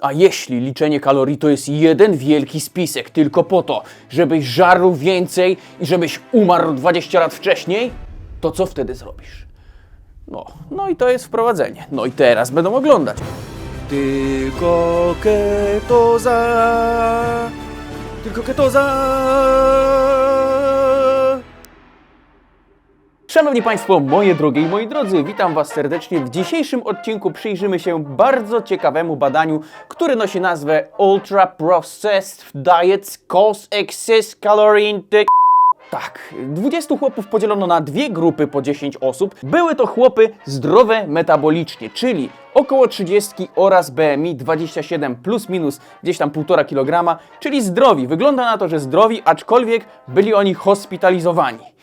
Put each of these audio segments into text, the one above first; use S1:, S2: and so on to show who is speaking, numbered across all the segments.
S1: A jeśli liczenie kalorii to jest jeden wielki spisek tylko po to, żebyś żarł więcej i żebyś umarł 20 lat wcześniej, to co wtedy zrobisz? No, no i to jest wprowadzenie. No i teraz będą oglądać. Tylko ketoza. Tylko ketoza. Szanowni Państwo, moje drogie i moi drodzy, witam Was serdecznie. W dzisiejszym odcinku przyjrzymy się bardzo ciekawemu badaniu, które nosi nazwę Ultra Processed Diets Cause Excess Calorie Intake. Tak, 20 chłopów podzielono na dwie grupy po 10 osób. Były to chłopy zdrowe metabolicznie, czyli około 30 oraz BMI 27 plus minus gdzieś tam 1,5 kg, czyli zdrowi. Wygląda na to, że zdrowi, aczkolwiek byli oni hospitalizowani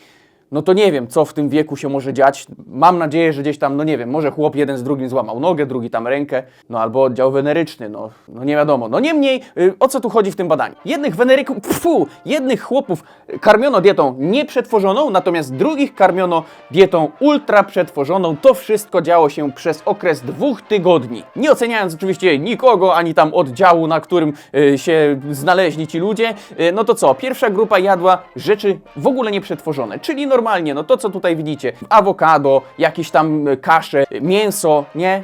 S1: no to nie wiem, co w tym wieku się może dziać. Mam nadzieję, że gdzieś tam, no nie wiem, może chłop jeden z drugim złamał nogę, drugi tam rękę, no albo oddział weneryczny, no, no nie wiadomo. No niemniej, y, o co tu chodzi w tym badaniu? Jednych weneryków, fu, jednych chłopów karmiono dietą nieprzetworzoną, natomiast drugich karmiono dietą ultra przetworzoną. To wszystko działo się przez okres dwóch tygodni. Nie oceniając oczywiście nikogo, ani tam oddziału, na którym y, się znaleźli ci ludzie, y, no to co? Pierwsza grupa jadła rzeczy w ogóle nieprzetworzone, czyli normalnie, no to co tutaj widzicie, awokado, jakieś tam y, kasze, y, mięso, nie?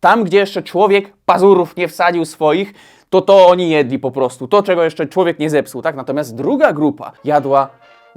S1: Tam, gdzie jeszcze człowiek pazurów nie wsadził swoich, to to oni jedli po prostu. To, czego jeszcze człowiek nie zepsuł, tak? Natomiast druga grupa jadła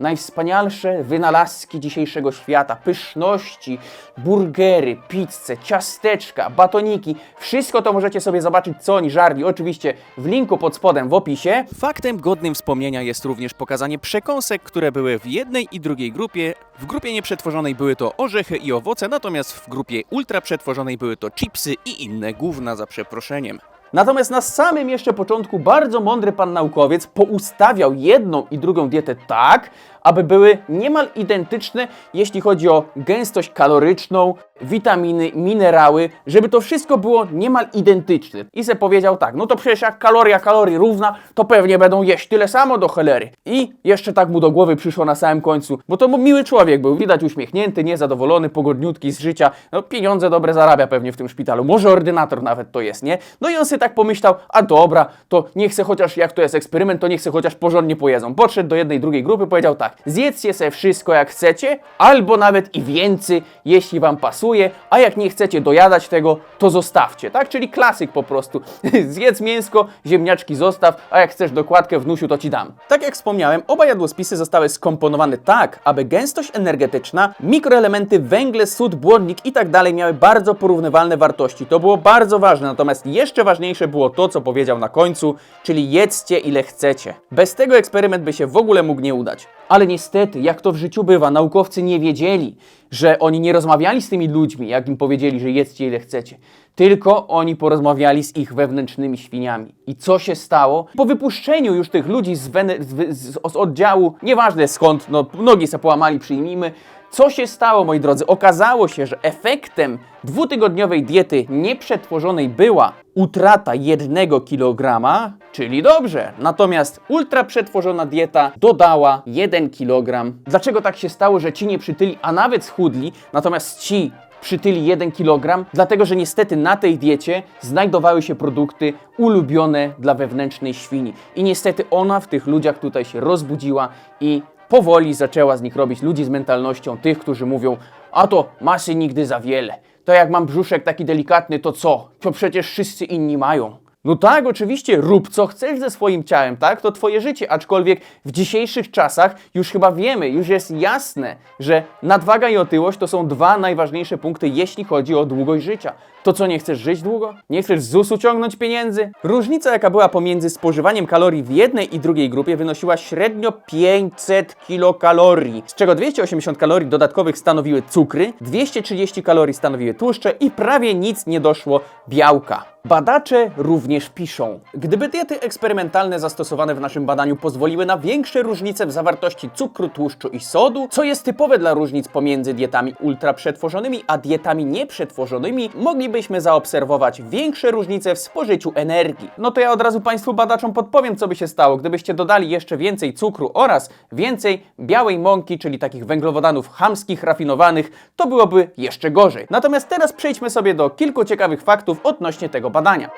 S1: najwspanialsze wynalazki dzisiejszego świata, pyszności, burgery, pizze, ciasteczka, batoniki. Wszystko to możecie sobie zobaczyć, co oni żarli. Oczywiście w linku pod spodem w opisie.
S2: Faktem godnym wspomnienia jest również pokazanie przekąsek, które były w jednej i drugiej grupie. W grupie nieprzetworzonej były to orzechy i owoce, natomiast w grupie ultra przetworzonej były to chipsy i inne gówna za przeproszeniem.
S1: Natomiast na samym jeszcze początku bardzo mądry pan naukowiec poustawiał jedną i drugą dietę tak, aby były niemal identyczne, jeśli chodzi o gęstość kaloryczną, witaminy, minerały, żeby to wszystko było niemal identyczne. I se powiedział tak, no to przecież jak kaloria kalorii równa, to pewnie będą jeść tyle samo do cholery. I jeszcze tak mu do głowy przyszło na samym końcu, bo to miły człowiek był, widać uśmiechnięty, niezadowolony, pogodniutki z życia, no pieniądze dobre zarabia pewnie w tym szpitalu, może ordynator nawet to jest, nie? No i on sobie tak pomyślał, a dobra, to niech se chociaż, jak to jest eksperyment, to niech se chociaż porządnie pojedzą. Podszedł do jednej, drugiej grupy, powiedział tak, zjedzcie sobie wszystko jak chcecie, albo nawet i więcej, jeśli wam pasuje, a jak nie chcecie dojadać tego, to zostawcie, tak? Czyli klasyk po prostu. Zjedz mięsko, ziemniaczki zostaw, a jak chcesz dokładkę wnusiu, to ci dam. Tak jak wspomniałem, oba jadłospisy zostały skomponowane tak, aby gęstość energetyczna, mikroelementy, węgle, sód, błonnik i tak dalej miały bardzo porównywalne wartości. To było bardzo ważne, natomiast jeszcze ważniejsze było to, co powiedział na końcu, czyli jedzcie ile chcecie. Bez tego eksperyment by się w ogóle mógł nie udać. Ale niestety, jak to w życiu bywa, naukowcy nie wiedzieli, że oni nie rozmawiali z tymi ludźmi, jak im powiedzieli, że jedzcie ile chcecie. Tylko oni porozmawiali z ich wewnętrznymi świniami. I co się stało? Po wypuszczeniu już tych ludzi z, z, z, z oddziału, nieważne skąd, no nogi se połamali, przyjmijmy, co się stało, moi drodzy? Okazało się, że efektem dwutygodniowej diety nieprzetworzonej była utrata jednego kilograma, czyli dobrze. Natomiast ultra przetworzona dieta dodała 1 kg. Dlaczego tak się stało, że ci nie przytyli, a nawet schudli, natomiast ci przytyli 1 kg? Dlatego, że niestety na tej diecie znajdowały się produkty ulubione dla wewnętrznej świni. I niestety ona w tych ludziach tutaj się rozbudziła i powoli zaczęła z nich robić ludzi z mentalnością tych, którzy mówią, a to masy nigdy za wiele. To jak mam brzuszek taki delikatny, to co? To przecież wszyscy inni mają. No tak, oczywiście, rób co chcesz ze swoim ciałem, tak? To twoje życie, aczkolwiek w dzisiejszych czasach już chyba wiemy, już jest jasne, że nadwaga i otyłość to są dwa najważniejsze punkty, jeśli chodzi o długość życia. To co, nie chcesz żyć długo? Nie chcesz z ZUS-u ciągnąć pieniędzy? Różnica, jaka była pomiędzy spożywaniem kalorii w jednej i drugiej grupie, wynosiła średnio 500 kilokalorii, z czego 280 kalorii dodatkowych stanowiły cukry, 230 kalorii stanowiły tłuszcze i prawie nic nie doszło białka. Badacze również piszą, gdyby diety eksperymentalne zastosowane w naszym badaniu pozwoliły na większe różnice w zawartości cukru, tłuszczu i sodu, co jest typowe dla różnic pomiędzy dietami ultraprzetworzonymi a dietami nieprzetworzonymi, moglibyśmy zaobserwować większe różnice w spożyciu energii. No to ja od razu Państwu badaczom podpowiem, co by się stało, gdybyście dodali jeszcze więcej cukru oraz więcej białej mąki, czyli takich węglowodanów chamskich, rafinowanych, to byłoby jeszcze gorzej. Natomiast teraz przejdźmy sobie do kilku ciekawych faktów odnośnie tego badania.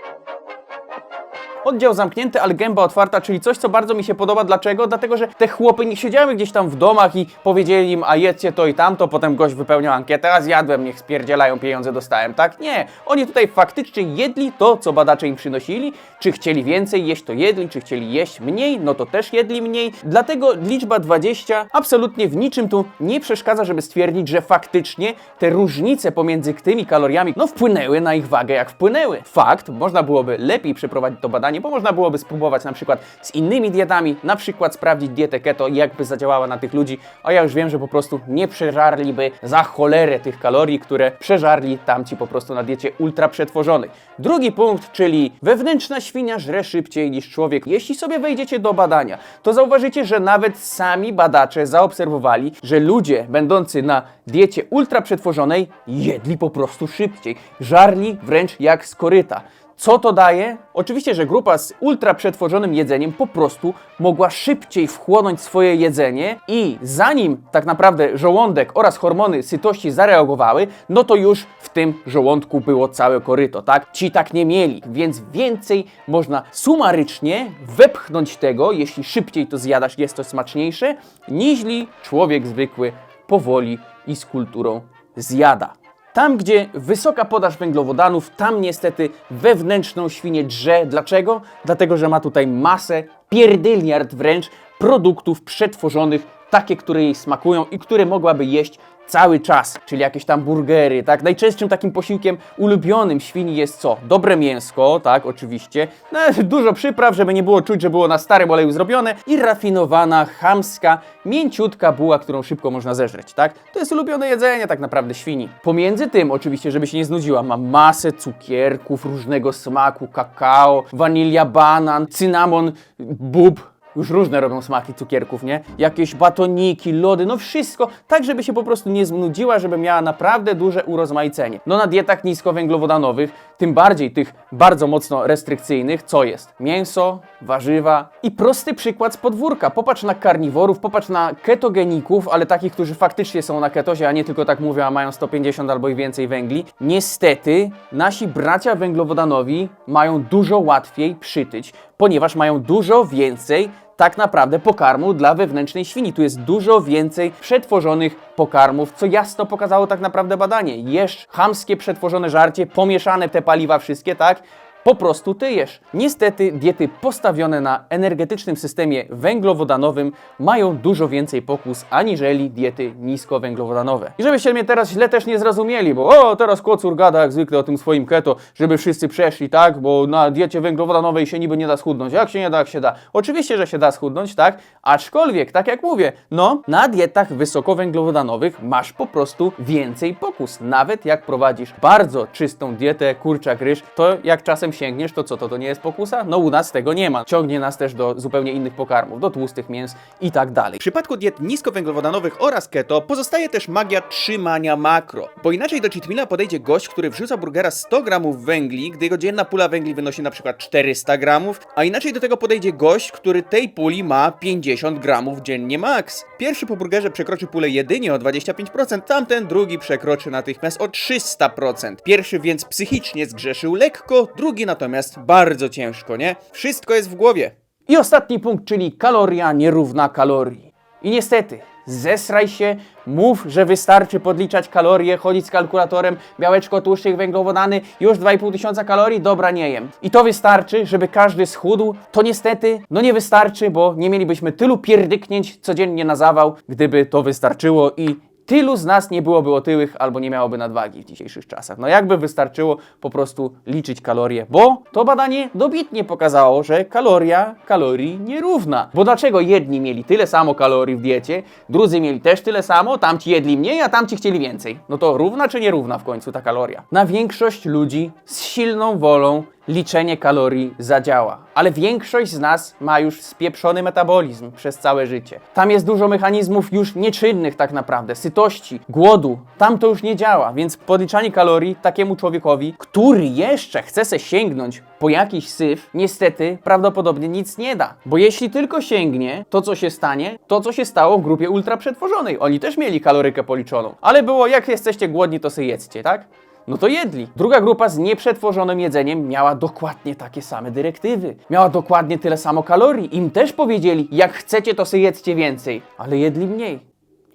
S1: Oddział zamknięty, ale gęba otwarta, czyli coś, co bardzo mi się podoba. Dlaczego? Dlatego, że te chłopy nie siedziały gdzieś tam w domach i powiedzieli im, a jedzcie to i tamto, potem gość wypełniał ankietę, a zjadłem, niech spierdzielają, pieniądze dostałem, tak? Nie, oni tutaj faktycznie jedli to, co badacze im przynosili, czy chcieli więcej jeść, to jedli, czy chcieli jeść mniej, no to też jedli mniej, dlatego liczba 20 absolutnie w niczym tu nie przeszkadza, żeby stwierdzić, że faktycznie te różnice pomiędzy tymi kaloriami, no wpłynęły na ich wagę, jak wpłynęły. Fakt, można byłoby lepiej przeprowadzić to badanie, bo można byłoby spróbować na przykład z innymi dietami, na przykład sprawdzić dietę keto jakby zadziałała na tych ludzi, a ja już wiem, że po prostu nie przeżarliby za cholerę tych kalorii, które przeżarli tamci po prostu na diecie ultra przetworzonej. Drugi punkt, czyli wewnętrzna świnia żre szybciej niż człowiek. Jeśli sobie wejdziecie do badania, to zauważycie, że nawet sami badacze zaobserwowali, że ludzie będący na diecie ultra przetworzonej jedli po prostu szybciej, żarli wręcz jak z koryta. Co to daje? Oczywiście, że grupa z ultra przetworzonym jedzeniem po prostu mogła szybciej wchłonąć swoje jedzenie i zanim tak naprawdę żołądek oraz hormony sytości zareagowały, no to już w tym żołądku było całe koryto, tak? Ci tak nie mieli, więc więcej można sumarycznie wepchnąć tego, jeśli szybciej to zjadasz, jest to smaczniejsze, niźli człowiek zwykły powoli i z kulturą zjada. Tam, gdzie wysoka podaż węglowodanów, tam niestety wewnętrzną świnię drze. Dlaczego? Dlatego, że ma tutaj masę, pierdyliard wręcz, produktów przetworzonych, takie, które jej smakują i które mogłaby jeść cały czas, czyli jakieś tam burgery, tak? Najczęstszym takim posiłkiem ulubionym świni jest co? Dobre mięsko, tak, oczywiście, no, dużo przypraw, żeby nie było czuć, że było na starym oleju zrobione i rafinowana, chamska, mięciutka buła, którą szybko można zeżreć, tak? To jest ulubione jedzenie tak naprawdę świni. Pomiędzy tym, oczywiście, żeby się nie znudziła, ma masę cukierków różnego smaku, kakao, wanilia, banan, cynamon, bób, już różne robią smaki cukierków, nie? Jakieś batoniki, lody, no wszystko, tak żeby się po prostu nie znudziła, żeby miała naprawdę duże urozmaicenie. No na dietach niskowęglowodanowych, tym bardziej tych bardzo mocno restrykcyjnych, co jest? Mięso, warzywa i prosty przykład z podwórka. Popatrz na karniworów, popatrz na ketogeników, ale takich, którzy faktycznie są na ketozie, a nie tylko tak mówią, a mają 150 albo i więcej węgli. Niestety, nasi bracia węglowodanowi mają dużo łatwiej przytyć, ponieważ mają dużo więcej tak naprawdę pokarmu dla wewnętrznej świni. Tu jest dużo więcej przetworzonych pokarmów, co jasno pokazało tak naprawdę badanie. Jesz chamskie przetworzone żarcie, pomieszane te paliwa wszystkie, tak? Po prostu ty jesz. Niestety diety postawione na energetycznym systemie węglowodanowym mają dużo więcej pokus aniżeli diety niskowęglowodanowe. I żebyście mnie teraz źle też nie zrozumieli, bo o, teraz kocur gada jak zwykle o tym swoim keto, żeby wszyscy przeszli, tak? Bo na diecie węglowodanowej się niby nie da schudnąć. Jak się nie da, jak się da. Oczywiście, że się da schudnąć, tak? Aczkolwiek, tak jak mówię, no, na dietach wysokowęglowodanowych masz po prostu więcej pokus. Nawet jak prowadzisz bardzo czystą dietę, kurczak, ryż, to jak czasem sięgniesz, to co, to to nie jest pokusa? No u nas tego nie ma. Ciągnie nas też do zupełnie innych pokarmów, do tłustych mięs i tak dalej.
S2: W przypadku diet niskowęglowodanowych oraz keto pozostaje też magia trzymania makro. Bo inaczej do cheat meala podejdzie gość, który wrzuca burgera 100 gramów węgli, gdy jego dzienna pula węgli wynosi na przykład 400 gramów, a inaczej do tego podejdzie gość, który tej puli ma 50 gramów dziennie max. Pierwszy po burgerze przekroczy pulę jedynie o 25%, tamten drugi przekroczy natychmiast o 300%. Pierwszy więc psychicznie zgrzeszył lekko, drugi natomiast bardzo ciężko, nie? Wszystko jest w głowie.
S1: I ostatni punkt, czyli kaloria nierówna kalorii. I niestety, zesraj się, mów, że wystarczy podliczać kalorie, chodzić z kalkulatorem, białeczko, tłuszczyk, węglowodany, już 2,5 tysiąca kalorii, dobra, nie jem. I to wystarczy, żeby każdy schudł. To niestety, no nie wystarczy, bo nie mielibyśmy tylu pierdyknięć codziennie na zawał, gdyby to wystarczyło i tylu z nas nie byłoby otyłych albo nie miałoby nadwagi w dzisiejszych czasach. No jakby wystarczyło po prostu liczyć kalorie, bo to badanie dobitnie pokazało, że kaloria kalorii nierówna. Bo dlaczego jedni mieli tyle samo kalorii w diecie, drudzy mieli też tyle samo, tamci jedli mniej, a tamci chcieli więcej? No to równa czy nierówna w końcu ta kaloria? Na większość ludzi z silną wolą liczenie kalorii zadziała. Ale większość z nas ma już spieprzony metabolizm przez całe życie. Tam jest dużo mechanizmów już nieczynnych tak naprawdę, sytości, głodu. Tam to już nie działa, więc podliczanie kalorii takiemu człowiekowi, który jeszcze chce se sięgnąć po jakiś syf, niestety prawdopodobnie nic nie da. Bo jeśli tylko sięgnie, to co się stanie? To co się stało w grupie ultra przetworzonej. Oni też mieli kalorykę policzoną. Ale było jak jesteście głodni, to se jedzcie, tak? No to jedli. Druga grupa z nieprzetworzonym jedzeniem miała dokładnie takie same dyrektywy. Miała dokładnie tyle samo kalorii. Im też powiedzieli, jak chcecie, to sobie jedzcie więcej, ale jedli mniej.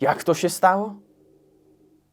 S1: Jak to się stało?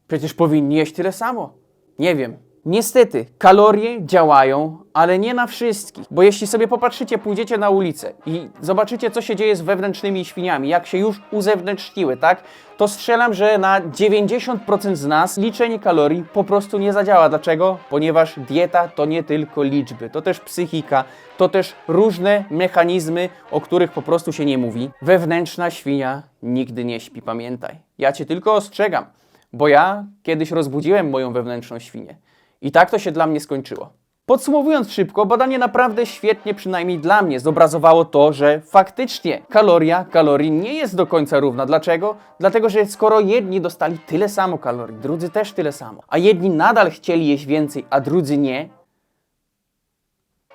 S1: Przecież powinni jeść tyle samo. Nie wiem. Niestety, kalorie działają, ale nie na wszystkich. Bo jeśli sobie popatrzycie, pójdziecie na ulicę i zobaczycie, co się dzieje z wewnętrznymi świniami, jak się już uzewnętrzniły, tak? To strzelam, że na 90% z nas liczenie kalorii po prostu nie zadziała. Dlaczego? Ponieważ dieta to nie tylko liczby, to też psychika, to też różne mechanizmy, o których po prostu się nie mówi. Wewnętrzna świnia nigdy nie śpi, pamiętaj. Ja cię tylko ostrzegam. Bo ja kiedyś rozbudziłem moją wewnętrzną świnię. I tak to się dla mnie skończyło. Podsumowując szybko, badanie naprawdę świetnie, przynajmniej dla mnie, zobrazowało to, że faktycznie kaloria kalorii nie jest do końca równa. Dlaczego? Dlatego, że skoro jedni dostali tyle samo kalorii, drudzy też tyle samo, a jedni nadal chcieli jeść więcej, a drudzy nie,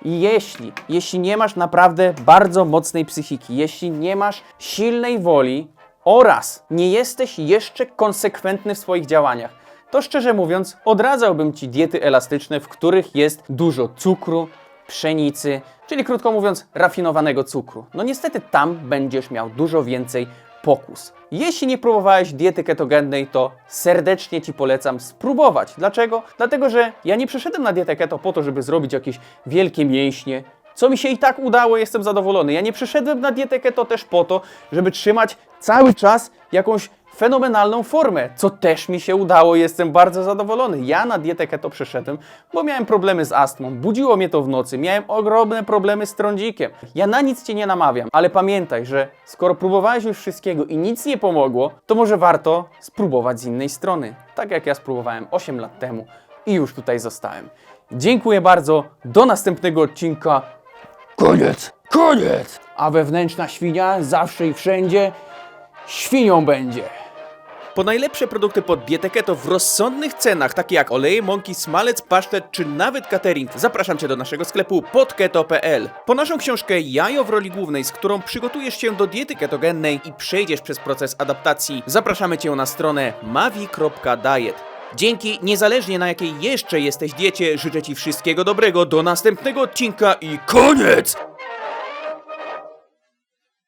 S1: i jeśli, jeśli nie masz naprawdę bardzo mocnej psychiki, jeśli nie masz silnej woli oraz nie jesteś jeszcze konsekwentny w swoich działaniach, to szczerze mówiąc, odradzałbym ci diety elastyczne, w których jest dużo cukru, pszenicy, czyli krótko mówiąc, rafinowanego cukru. No niestety tam będziesz miał dużo więcej pokus. Jeśli nie próbowałeś diety ketogennej, to serdecznie Ci polecam spróbować. Dlaczego? Dlatego, że ja nie przeszedłem na dietę keto po to, żeby zrobić jakieś wielkie mięśnie, co mi się i tak udało, jestem zadowolony. Ja nie przeszedłem na dietę keto też po to, żeby trzymać cały czas jakąś fenomenalną formę, co też mi się udało, jestem bardzo zadowolony. Ja na dietę keto przeszedłem, bo miałem problemy z astmą, budziło mnie to w nocy, miałem ogromne problemy z trądzikiem. Ja na nic Cię nie namawiam, ale pamiętaj, że skoro próbowałeś już wszystkiego i nic nie pomogło, to może warto spróbować z innej strony. Tak jak ja spróbowałem 8 lat temu i już tutaj zostałem. Dziękuję bardzo, do następnego odcinka. Koniec! Koniec! A wewnętrzna świnia zawsze i wszędzie świnią będzie.
S2: Po najlepsze produkty pod dietę keto w rozsądnych cenach, takie jak oleje, mąki, smalec, pasztet czy nawet catering, zapraszam Cię do naszego sklepu podketo.pl. Po naszą książkę Jajo w roli głównej, z którą przygotujesz się do diety ketogennej i przejdziesz przez proces adaptacji, zapraszamy Cię na stronę mavi.diet. Dzięki, niezależnie na jakiej jeszcze jesteś diecie, życzę Ci wszystkiego dobrego, do następnego odcinka i koniec!